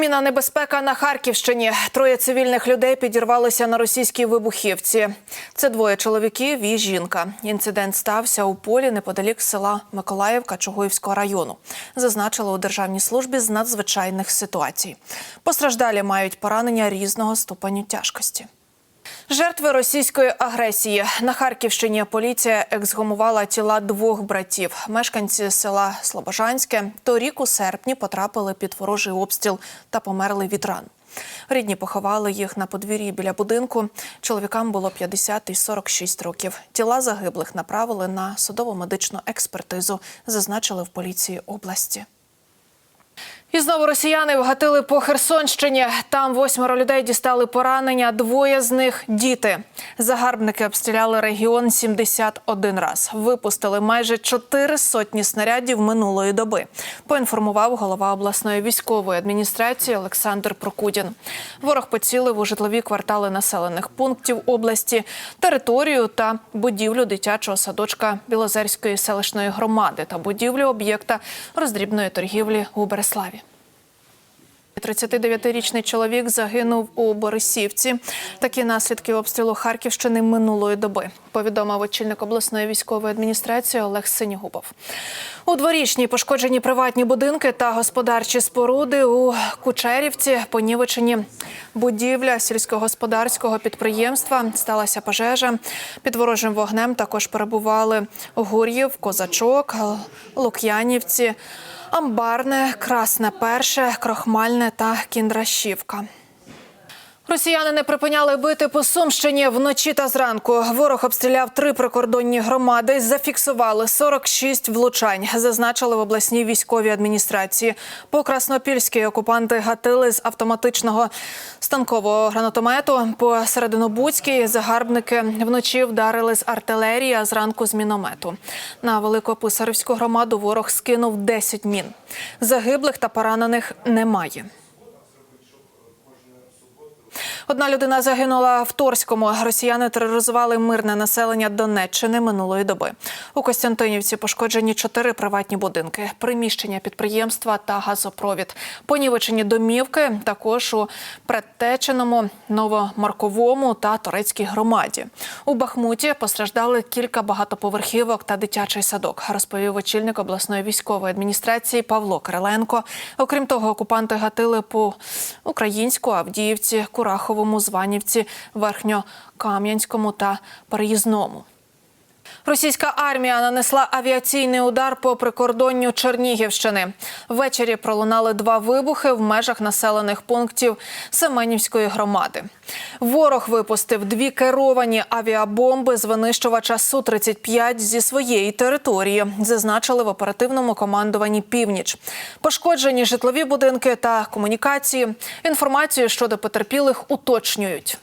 Міна небезпека на Харківщині. Троє цивільних людей підірвалися на російській вибухівці. Це двоє чоловіків і жінка. Інцидент стався у полі неподалік села Миколаївка Чугуївського району. Зазначили у державній службі з надзвичайних ситуацій. Постраждалі мають поранення різного ступеню тяжкості. Жертви російської агресії на Харківщині поліція ексгумувала тіла двох братів. Мешканці села Слобожанське торік у серпні потрапили під ворожий обстріл та померли від ран. Рідні поховали їх на подвір'ї біля будинку. Чоловікам було 50 і 46 років. Тіла загиблих направили на судово-медичну експертизу, зазначили в поліції області. Знову росіяни вгатили по Херсонщині. Там восьмеро людей дістали поранення. Двоє з них діти. Загарбники обстріляли регіон 71 раз. Випустили майже чотири сотні снарядів минулої доби. Поінформував голова обласної військової адміністрації Олександр Прокудін. Ворог поцілив у житлові квартали населених пунктів області, територію та будівлю дитячого садочка Білозерської селищної громади та будівлю об'єкта роздрібної торгівлі у Береславі. 39-річний чоловік загинув у Борисівці. Такі наслідки обстрілу Харківщини минулої доби. Повідомив очільник обласної військової адміністрації Олег Синігубов. У дворічній пошкоджені приватні будинки та господарчі споруди у Кучерівці, понівечені будівля сільськогосподарського підприємства. Сталася пожежа. Під ворожим вогнем також перебували Гур'їв, Козачок, Лук'янівці. Амбарне, Красне Перше, Крохмальне та Кіндрашівка. Росіяни не припиняли бити по Сумщині вночі та зранку. Ворог обстріляв три прикордонні громади. Зафіксували 46 влучань. Зазначили в обласній військовій адміністрації. По Краснопільській окупанти гатили з автоматичного станкового гранатомету. По Серединобудській загарбники вночі вдарили з артилерії, а зранку з міномету. На Великописарівську громаду ворог скинув 10 мін. Загиблих та поранених немає. Одна людина загинула в Торському. Росіяни тероризували мирне населення Донеччини минулої доби. У Костянтинівці пошкоджені чотири приватні будинки, приміщення підприємства та газопровід. Понівечені домівки також у Предтеченому, Новомарковому та Торецькій громаді. У Бахмуті постраждали кілька багатоповерхівок та дитячий садок, розповів очільник обласної військової адміністрації Павло Кириленко. Окрім того, окупанти гатили по українську Авдіївці, Кураховому, Званівці, Верхньокам'янському та Переїзному. Російська армія нанесла авіаційний удар по прикордонню Чернігівщини. Ввечері пролунали два вибухи в межах населених пунктів Семенівської громади. Ворог випустив дві керовані авіабомби з винищувача Су-35 зі своєї території, зазначили в оперативному командуванні Північ. Пошкоджені житлові будинки та комунікації. Інформацію щодо потерпілих уточнюють.